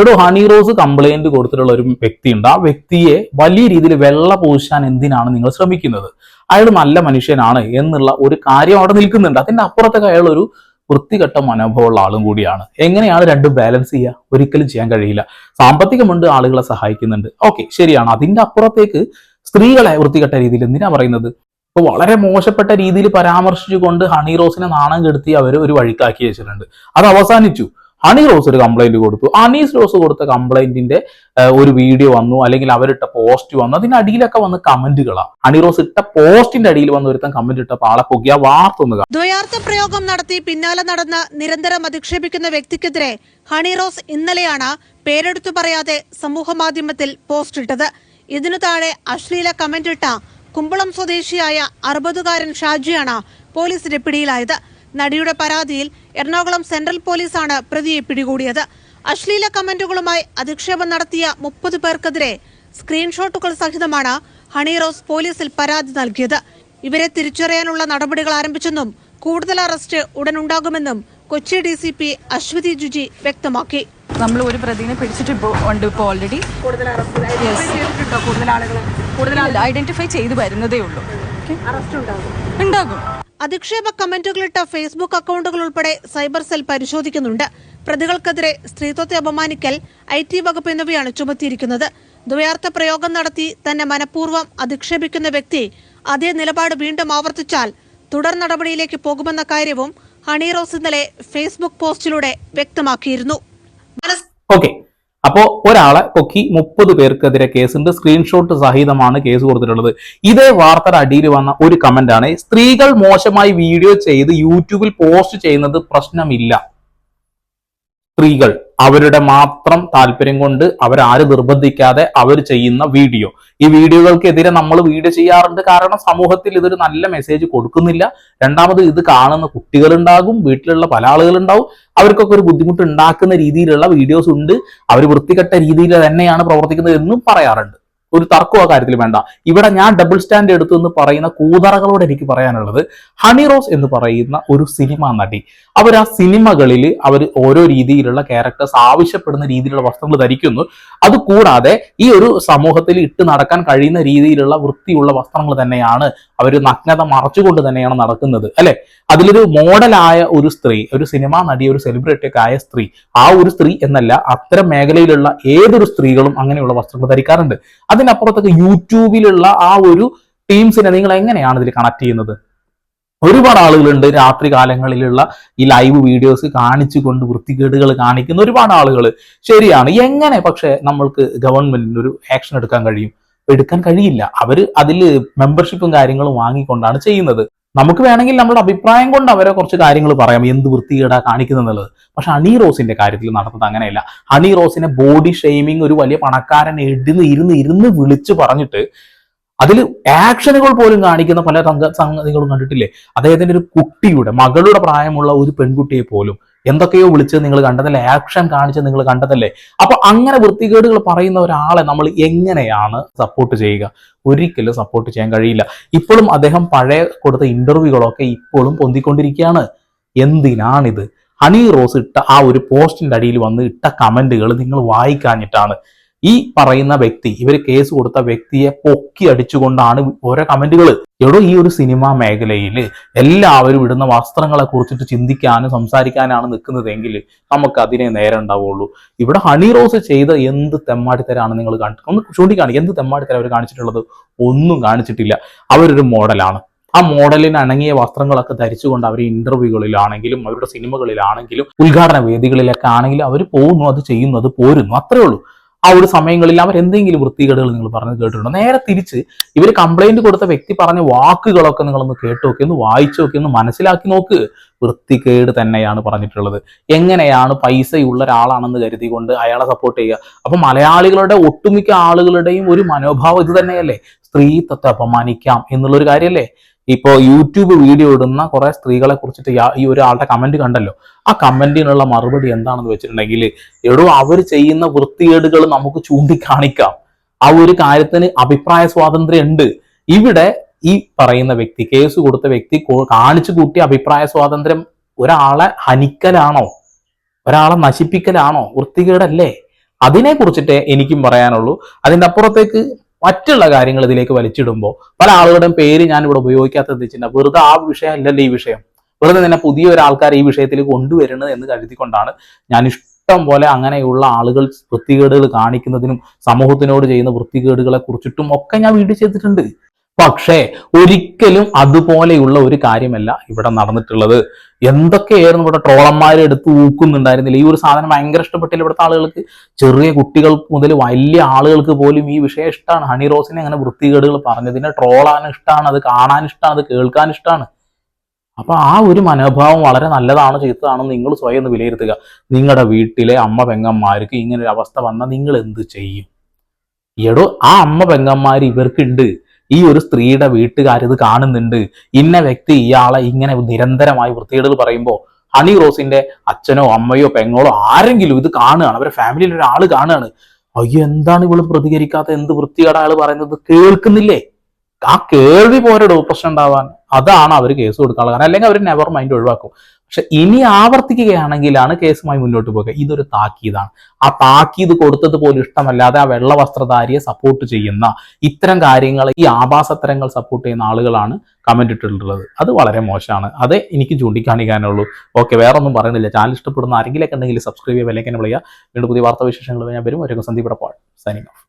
എടോ ഹണി റോസ് കംപ്ലൈന്റ് കൊടുത്തിട്ടുള്ള ഒരു വ്യക്തിയുണ്ട്. ആ വ്യക്തിയെ വലിയ രീതിയിൽ വെള്ള പൂശാൻ എന്തിനാണ് നിങ്ങൾ ശ്രമിക്കുന്നത്? അയാൾ നല്ല മനുഷ്യനാണ് എന്നുള്ള ഒരു കാര്യം അവിടെ നിൽക്കുന്നുണ്ട്. അതിന്റെ അപ്പുറത്തൊക്കെ അയാൾ ഒരു വൃത്തികെട്ട മനോഭാവമുള്ള ആളും കൂടിയാണ്. എങ്ങനെയാണ് രണ്ടും ബാലൻസ് ചെയ്യുക? ഒരിക്കലും ചെയ്യാൻ കഴിയില്ല. സാമ്പത്തികമുണ്ട് ആളുകളെ സഹായിക്കുന്നുണ്ട്. ഓക്കെ ശരിയാണ്. അതിന്റെ അപ്പുറത്തേക്ക് സ്ത്രീകളെ വൃത്തികെട്ട രീതിയിൽ എന്തിനാ പറയുന്നത്? ഇപ്പൊ വളരെ മോശപ്പെട്ട രീതിയിൽ പരാമർശിച്ചുകൊണ്ട് ഹണി റോസിനെ നാണം കെടുത്തി അവർ ഒരു വഴിക്കാക്കി വെച്ചിട്ടുണ്ട്. അത് അവസാനിച്ചു. ഹണി റോസ് ഒരു കംപ്ലൈന്റ് കൊടുത്തു. അനീസ് റോസ് കൊടുത്ത കംപ്ലൈന്റിന്റെ ഒരു വീഡിയോ വന്നു അല്ലെങ്കിൽ അവരിട്ട പോസ്റ്റ് വന്നു. അതിന്റെ അടിയിലൊക്കെ വന്ന് കമന്റുകളാണ് അണി റോസ് ഇട്ട പോസ്റ്റിന്റെ അടിയിൽ വന്ന് ഒരുത്തൻ കമന്റ് ഇട്ടപ്പോൾ ആളെ പൊക്കിയ വാർത്ത ഒന്ന് കാണാം. ദ്വയാർത്ഥ പ്രയോഗം നടത്തി പിന്നാലെ നടന്ന നിരന്തരം അധിക്ഷേപിക്കുന്ന വ്യക്തിക്കെതിരെ ഹണി റോസ് ഇന്നലെയാണ് പേരെടുത്തു പറയാതെ സമൂഹ മാധ്യമത്തിൽ പോസ്റ്റ് ഇട്ടത്. ഇതിനു താഴെ അശ്ലീല കമന്റ് ഇട്ട കുമ്പളം സ്വദേശിയായ അറുപതുകാരൻ ഷാജിയാണ് പോലീസിന്റെ പിടിയിലായത് നടിയുടെ പരാതിയിൽ എറണാകുളം സെൻട്രൽ പോലീസാണ് പ്രതിയെ പിടികൂടിയത്. അശ്ലീല കമന്റുകളുമായി അധിക്ഷേപം നടത്തിയ മുപ്പത് പേർക്കെതിരെ സ്ക്രീൻഷോട്ടുകൾ സഹിതമാണ് ഹണി റോസ് പോലീസിൽ പരാതി നൽകിയത്. ഇവരെ തിരിച്ചറിയാനുള്ള നടപടികൾ ആരംഭിച്ചെന്നും കൂടുതൽ അറസ്റ്റ് ഉടൻ ഉണ്ടാകുമെന്നും Kochi D C P Ashwathi Juji വ്യക്തമാക്കി. നമ്മൾ ഒരു പ്രതിനെ പിടിച്ചിട്ട് ഇപ്പോൾ ഉണ്ട് ഇപ്പോൾ ഓൾറെഡി കൂടുതൽ ഐഡന്റിഫൈ ചെയ്തു വരുന്നതേ ഉള്ളൂ. ഉണ്ടാകും. അധിക്ഷേപ കമന്റുകളിട്ട ഫേസ്ബുക്ക് അക്കൗണ്ടുകൾ ഉൾപ്പെടെ സൈബർ സെൽ പരിശോധിക്കുന്നുണ്ട്. പ്രതികൾക്കെതിരെ സ്ത്രീത്വത്തെ അപമാനിക്കൽ ഐ ടി വകുപ്പ് എന്നിവയാണ് ചുമത്തിയിരിക്കുന്നത്. ദ്വയാർത്ഥ പ്രയോഗം നടത്തി തന്നെ മനഃപൂർവം അധിക്ഷേപിക്കുന്ന വ്യക്തി അതേ നിലപാട് വീണ്ടും ആവർത്തിച്ചാൽ തുടർ നടപടിയിലേക്ക് പോകുമെന്ന കാര്യവും ഹണി റോസ് ഇന്നലെ ഫേസ്ബുക്ക് പോസ്റ്റിലൂടെ വ്യക്തമാക്കിയിരുന്നു. ഓക്കെ അപ്പോ ഒരാളെ കൊക്കി മുപ്പത് പേർക്കെതിരെ കേസുണ്ട്. സ്ക്രീൻഷോട്ട് സഹിതമാണ് കേസ് കൊടുത്തിട്ടുള്ളത്. ഇതേ വാർത്തയുടെ അടിയിൽ വന്ന ഒരു കമന്റ് ആണ്. സ്ത്രീകൾ മോശമായി വീഡിയോ ചെയ്ത് യൂട്യൂബിൽ പോസ്റ്റ് ചെയ്യുന്നത് പ്രശ്നമില്ല. സ്ത്രീകൾ. അവരുടെ മാത്രം താല്പര്യം കൊണ്ട് അവരാരും നിർബന്ധിക്കാതെ അവർ ചെയ്യുന്ന വീഡിയോ. ഈ വീഡിയോകൾക്കെതിരെ നമ്മൾ വീഡിയോ ചെയ്യാറുണ്ട് കാരണം സമൂഹത്തിൽ ഇതൊരു നല്ല മെസ്സേജ് കൊടുക്കുന്നില്ല. രണ്ടാമത് ഇത് കാണുന്ന കുട്ടികളുണ്ടാകും വീട്ടിലുള്ള പല ആളുകളുണ്ടാവും. അവർക്കൊക്കെ ഒരു ബുദ്ധിമുട്ട് ഉണ്ടാക്കുന്ന രീതിയിലുള്ള വീഡിയോസ് ഉണ്ട്. അവർ വൃത്തികെട്ട രീതിയിൽ തന്നെയാണ് പ്രവർത്തിക്കുന്നത് എന്നും പറയാറുണ്ട്. ഒരു തർക്കം ആ കാര്യത്തിൽ വേണ്ട. ഇവിടെ ഞാൻ ഡബിൾ സ്റ്റാൻഡ് എടുത്തു എന്ന് പറയുന്ന കൂതറകളോട് എനിക്ക് പറയാനുള്ളത് ഹണി റോസ് എന്ന് പറയുന്ന ഒരു സിനിമ നടി. അവർ ആ സിനിമകളിൽ അവർ ഓരോ രീതിയിലുള്ള ക്യാരക്ടേഴ്സ് ആവശ്യപ്പെടുന്ന രീതിയിലുള്ള വസ്ത്രങ്ങൾ ധരിക്കുന്നു. അതുകൂടാതെ ഈ ഒരു സമൂഹത്തിൽ ഇട്ട് നടക്കാൻ കഴിയുന്ന രീതിയിലുള്ള വൃത്തിയുള്ള വസ്ത്രങ്ങൾ തന്നെയാണ് അവർ നഗ്നത മറച്ചുകൊണ്ട് തന്നെയാണ് നടക്കുന്നത് അല്ലെ? അതിലൊരു മോഡലായ ഒരു സ്ത്രീ ഒരു സിനിമാ നടി ഒരു സെലിബ്രിറ്റി ഒക്കെ ആയ സ്ത്രീ ആ ഒരു സ്ത്രീ എന്നല്ല അത്തരം മേഖലയിലുള്ള ഏതൊരു സ്ത്രീകളും അങ്ങനെയുള്ള വസ്ത്രങ്ങൾ ധരിക്കാറുണ്ട്. അതിനപ്പുറത്തൊക്കെ യൂട്യൂബിലുള്ള ആ ഒരു ടീംസിനെ നിങ്ങൾ എങ്ങനെയാണ് ഇതിൽ കണക്ട് ചെയ്യുന്നത്? ഒരുപാട് ആളുകളുണ്ട് രാത്രി കാലങ്ങളിലുള്ള ഈ ലൈവ് വീഡിയോസ് കാണിച്ചുകൊണ്ട് വൃത്തികേടുകൾ കാണിക്കുന്ന ഒരുപാട് ആളുകൾ ശരിയാണ്. എങ്ങനെ പക്ഷേ നമ്മൾക്ക് ഗവൺമെന്റിന് ഒരു ആക്ഷൻ എടുക്കാൻ കഴിയും? എടുക്കാൻ കഴിയില്ല. അവർ അതിൽ മെമ്പർഷിപ്പും കാര്യങ്ങളും വാങ്ങിക്കൊണ്ടാണ് ചെയ്യുന്നത്. നമുക്ക് വേണമെങ്കിൽ നമ്മുടെ അഭിപ്രായം കൊണ്ട് അവരെ കുറച്ച് കാര്യങ്ങൾ പറയാം. എന്ത് വൃത്തികേടാ കാണിക്കുന്നുള്ളത് പക്ഷെ ഹണി റോസിന്റെ കാര്യത്തിൽ നടന്നത് അങ്ങനെയല്ല. ഹണി റോസിനെ ബോഡി ഷെയ്മിങ് ഒരു വലിയ പണക്കാരൻ എടുന്ന് ഇരുന്ന് ഇരുന്ന് വിളിച്ചു പറഞ്ഞിട്ട് അതിൽ ആക്ഷനുകൾ പോലും കാണിക്കുന്ന പല സംഗ സംഗതികളും കണ്ടിട്ടില്ലേ? അദ്ദേഹത്തിന്റെ ഒരു കുട്ടിയുടെ മകളുടെ പ്രായമുള്ള ഒരു പെൺകുട്ടിയെ പോലും എന്തൊക്കെയോ വിളിച്ച് നിങ്ങൾ കണ്ടതല്ലേ? ആക്ഷൻ കാണിച്ച് നിങ്ങൾ കണ്ടതല്ലേ? അപ്പൊ അങ്ങനെ വൃത്തികേടുകൾ പറയുന്ന ഒരാളെ നമ്മൾ എങ്ങനെയാണ് സപ്പോർട്ട് ചെയ്യുക? ഒരിക്കലും സപ്പോർട്ട് ചെയ്യാൻ കഴിയില്ല. ഇപ്പോഴും അദ്ദേഹം പഴയ കൊടുത്ത ഇന്റർവ്യൂകളൊക്കെ ഇപ്പോഴും പൊന്തിക്കൊണ്ടിരിക്കുകയാണ്. എന്തിനാണിത്? ഹണി റോസ് ഇട്ട ആ ഒരു പോസ്റ്റിന്റെ അടിയിൽ വന്ന് ഇട്ട കമന്റുകൾ നിങ്ങൾ വായിക്കാഞ്ഞിട്ടാണ്. ഈ പറയുന്ന വ്യക്തി ഇവർ കേസ് കൊടുത്ത വ്യക്തിയെ പൊക്കി അടിച്ചുകൊണ്ടാണ് ഓരോ കമന്റുകൾ എടോ ഈ ഒരു സിനിമാ മേഖലയിൽ എല്ലാവരും ഇടുന്ന വസ്ത്രങ്ങളെ കുറിച്ചിട്ട് ചിന്തിക്കാനും സംസാരിക്കാനാണ് നിൽക്കുന്നതെങ്കിൽ നമുക്ക് അതിനെ നേരം ഉണ്ടാവുള്ളൂ. ഇവിടെ ഹണി റോസ് ചെയ്ത എന്ത് തെമ്മാടിത്തരാണ് നിങ്ങൾ കാണിച്ചത് ഒന്ന് ചൂണ്ടിക്കാണിക്കുക എന്ത് തെമ്മാടിത്തരം അവർ കാണിച്ചിട്ടുള്ളത്? ഒന്നും കാണിച്ചിട്ടില്ല. അവരൊരു മോഡലാണ്. ആ മോഡലിന് അണങ്ങിയ വസ്ത്രങ്ങളൊക്കെ ധരിച്ചുകൊണ്ട് അവർ ഇന്റർവ്യൂകളിലാണെങ്കിലും അവരുടെ സിനിമകളിലാണെങ്കിലും ഉദ്ഘാടന വേദികളിലൊക്കെ ആണെങ്കിലും അവർ പോകുന്നു അത് ചെയ്യുന്നു അത് പോരുന്നു. അത്രേ ഉള്ളൂ. ആ ഒരു സമയങ്ങളിൽ അവർ എന്തെങ്കിലും വൃത്തികേടുകൾ നിങ്ങൾ പറഞ്ഞത് കേട്ടിട്ടുണ്ടോ? നേരെ തിരിച്ച് ഇവർ കംപ്ലൈന്റ് കൊടുത്ത വ്യക്തി പറഞ്ഞ വാക്കുകളൊക്കെ നിങ്ങളൊന്ന് കേട്ടു നോക്കി ഒന്ന് വായിച്ചു നോക്കി ഒന്ന് മനസ്സിലാക്കി നോക്ക്. വൃത്തികേട് തന്നെയാണ് പറഞ്ഞിട്ടുള്ളത്. എങ്ങനെയാണ് പൈസയുള്ള ഒരാളാണെന്ന് കരുതികൊണ്ട് അയാളെ സപ്പോർട്ട് ചെയ്യുക? അപ്പൊ മലയാളികളുടെ ഒട്ടുമിക്ക ആളുകളുടെയും ഒരു മനോഭാവം ഇത് തന്നെയല്ലേ? സ്ത്രീത്വത്തെ അപമാനിക്കാം എന്നുള്ളൊരു കാര്യമല്ലേ ഇപ്പോ യൂട്യൂബ് വീഡിയോ ഇടുന്ന കുറെ സ്ത്രീകളെ കുറിച്ചിട്ട് ഈ ഒരാളുടെ കമന്റ് കണ്ടല്ലോ. ആ കമന്റിനുള്ള മറുപടി എന്താണെന്ന് വെച്ചിട്ടുണ്ടെങ്കിൽ എടോ അവർ ചെയ്യുന്ന വൃത്തികേടുകൾ നമുക്ക് ചൂണ്ടിക്കാണിക്കാം. ആ ഒരു കാര്യത്തിന് അഭിപ്രായ സ്വാതന്ത്ര്യം ഉണ്ട് ഇവിടെ ഈ പറയുന്ന വ്യക്തി കേസ് കൊടുത്ത വ്യക്തി കാണിച്ചു കൂട്ടിയ അഭിപ്രായ സ്വാതന്ത്ര്യം ഒരാളെ ഹനിക്കലാണോ? ഒരാളെ നശിപ്പിക്കലാണോ? വൃത്തികേടല്ലേ? അതിനെ കുറിച്ചിട്ടേ എനിക്കും പറയാനുള്ളൂ. അതിന്റെ അപ്പുറത്തേക്ക് മറ്റുള്ള കാര്യങ്ങൾ ഇതിലേക്ക് വലിച്ചിടുമ്പോൾ പല ആളുകളുടെയും പേര് ഞാൻ ഇവിടെ ഉപയോഗിക്കാത്തത് വെച്ചിട്ടുണ്ടെങ്കിൽ വെറുതെ ആ വിഷയം അല്ലല്ലോ ഈ വിഷയം. വെറുതെ തന്നെ പുതിയ ഒരാൾക്കാർ ഈ വിഷയത്തിൽ കൊണ്ടുവരുന്നത് എന്ന് കരുതിക്കൊണ്ടാണ് ഞാൻ ഇഷ്ടം പോലെ അങ്ങനെയുള്ള ആളുകൾ വൃത്തികേടുകൾ കാണിക്കുന്നതിനും സമൂഹത്തിനോട് ചെയ്യുന്ന വൃത്തികേടുകളെ കുറിച്ചിട്ടും ഒക്കെ ഞാൻ വീഡിയോ ചെയ്തിട്ടുണ്ട്. പക്ഷേ ഒരിക്കലും അതുപോലെയുള്ള ഒരു കാര്യമല്ല ഇവിടെ നടന്നിട്ടുള്ളത്. എന്തൊക്കെയായിരുന്നു ഇവിടെ ട്രോളന്മാരെ എടുത്ത് ഊക്കുന്നുണ്ടായിരുന്നില്ല? ഈ ഒരു സാധനം ഭയങ്കര ഇഷ്ടപ്പെട്ടില്ല ഇവിടുത്തെ ആളുകൾക്ക്. ചെറിയ കുട്ടികൾ മുതൽ വലിയ ആളുകൾക്ക് പോലും ഈ വിഷയം ഇഷ്ടമാണ് ഹണി റോസിനെ അങ്ങനെ വൃത്തികേടുകൾ പറഞ്ഞതിനെ ട്രോളാൻ ഇഷ്ടമാണ് അത് കാണാൻ ഇഷ്ടമാണ് അത് കേൾക്കാൻ ഇഷ്ടമാണ് അപ്പൊ ആ ഒരു മനോഭാവം വളരെ നല്ലതാണ് ചീത്തതാണെന്ന് നിങ്ങൾ സ്വയം ഒന്ന് വിലയിരുത്തുക. നിങ്ങളുടെ വീട്ടിലെ അമ്മ പെങ്ങന്മാർക്ക് ഇങ്ങനെ ഒരു അവസ്ഥ വന്നാൽ നിങ്ങൾ എന്ത് ചെയ്യും? എടോ ആ അമ്മ പെങ്ങന്മാർ ഇവർക്കുണ്ട്. ഈ ഒരു സ്ത്രീയുടെ വീട്ടുകാർ ഇത് കാണുന്നുണ്ട്. ഇന്ന വ്യക്തി ഇയാളെ ഇങ്ങനെ നിരന്തരമായി വൃത്തികേടുകൾ പറയുമ്പോൾ ഹണി റോസിന്റെ അച്ഛനോ അമ്മയോ പെങ്ങളോ ആരെങ്കിലും ഇത് കാണുകയാണ്. അവരുടെ ഫാമിലിയിൽ ഒരാൾ കാണുകയാണ്. അയ്യോ എന്താണ് ഇവൾ പ്രതികരിക്കാത്ത? എന്ത് വൃത്തികേട അയാൾ പറയുന്നത്? കേൾക്കുന്നില്ലേ? ആ കേൾവി പോരടോ പ്രശ്നം ഉണ്ടാവാൻ. അതാണ് അവർ കേസ് കൊടുക്കാനുള്ള കാരണം. അല്ലെങ്കിൽ അവർ നെവർ മൈൻഡ് ഒഴിവാക്കും. പക്ഷെ ഇനി ആവർത്തിക്കുകയാണെങ്കിലാണ് കേസുമായി മുന്നോട്ട് പോകുക ഇതൊരു താക്കീതാണ്. ആ താക്കീത് കൊടുത്തത് പോലും ഇഷ്ടമല്ലാതെ ആ വെള്ള വസ്ത്രധാരിയെ സപ്പോർട്ട് ചെയ്യുന്ന ഇത്തരം കാര്യങ്ങൾ ഈ ആഭാസത്തരങ്ങൾ സപ്പോർട്ട് ചെയ്യുന്ന ആളുകളാണ് കമന്റ് ഇട്ടിട്ടുള്ളത്. അത് വളരെ മോശമാണ്. അത് എനിക്ക് ചൂണ്ടിക്കാണിക്കാനുള്ളൂ. ഓക്കെ വേറെ ഒന്നും പറയുന്നില്ല. ചാനൽ ഇഷ്ടപ്പെടുന്ന ആരെങ്കിലൊക്കെ ഉണ്ടെങ്കിൽ സബ്സ്ക്രൈബ് ചെയ്യുക അല്ലെങ്കിൽ വിളിക്കുക വീണ്ടും പുതിയ വാർത്താ വിശേഷങ്ങൾ ഞാൻ വരും. ഒരു സന്ദീപ് സൈനിങ് ഓഫ്